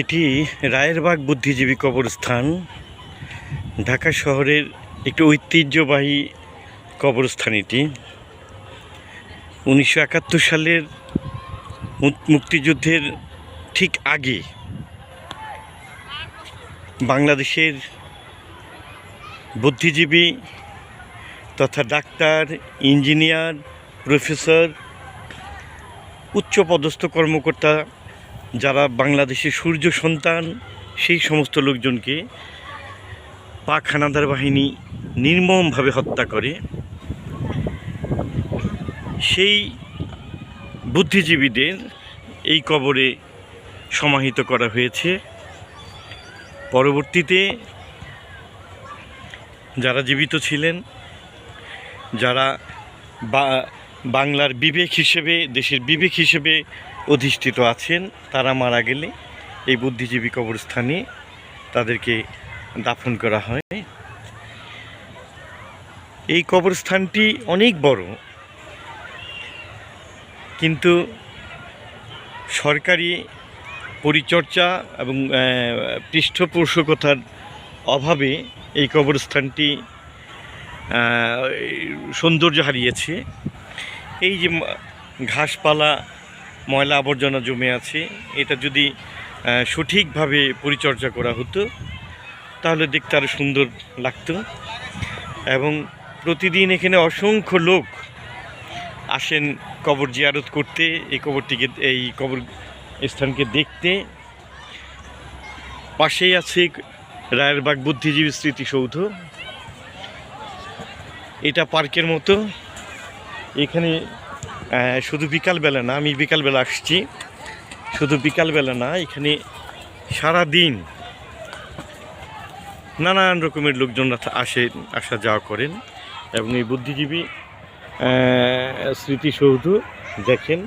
এটি রায়েরবাগ বুদ্ধিজীবী কবরস্থান, ঢাকা শহরের একটি ঐতিহ্যবাহী কবরস্থান এটি। উনিশশো একাত্তর সালের মুক্তিযুদ্ধের ঠিক আগে বাংলাদেশের বুদ্ধিজীবী তথা ডাক্তার, ইঞ্জিনিয়ার, প্রফেসর, উচ্চপদস্থ কর্মকর্তা যারা বাংলাদেশের সূর্য সন্তান, সেই সমস্ত লোকজনকে পাক হানাদার বাহিনী নির্মমভাবে হত্যা করে। সেই বুদ্ধিজীবীদের এই কবরে সমাহিত করা হয়েছে। পরবর্তীতে যারা জীবিত ছিলেন, যারা বা বাংলার বিবেক হিসেবে, দেশের বিবেক হিসেবে অধিষ্ঠিত আছেন। তারা মারা গেলে এই বুদ্ধিজীবী কবরস্থানে তাদেরকে দাফন করা হয়। এই কবরস্থানটি অনেক বড়, কিন্তু সরকারি পরিচর্যা এবং পৃষ্ঠপোষকতার অভাবে এই কবরস্থানটি সৌন্দর্য হারিয়েছে। এই যে ঘাসপালা, ময়লা আবর্জনা জমে আছে, এটা যদি সঠিকভাবে পরিচর্যা করা হতো, তাহলে দেখতে আরও সুন্দর লাগতো। এবং প্রতিদিন এখানে অসংখ্য লোক আসেন কবর জিয়ারত করতে, এই কবরটিকে, এই কবর স্থানকে দেখতে। পাশেই আছে রায়েরবাগ বুদ্ধিজীবী স্মৃতিসৌধ। এটা পার্কের মতো। এখানে শুধু বিকালবেলা না, আমি বিকালবেলা আসছি। শুধু বিকালবেলা না, এখানে সারা দিন নানান রকমের লোকজনরা আসেন আসে, আসা যাওয়া করেন এবং এই বুদ্ধিজীবী স্মৃতিসৌধ দেখেন।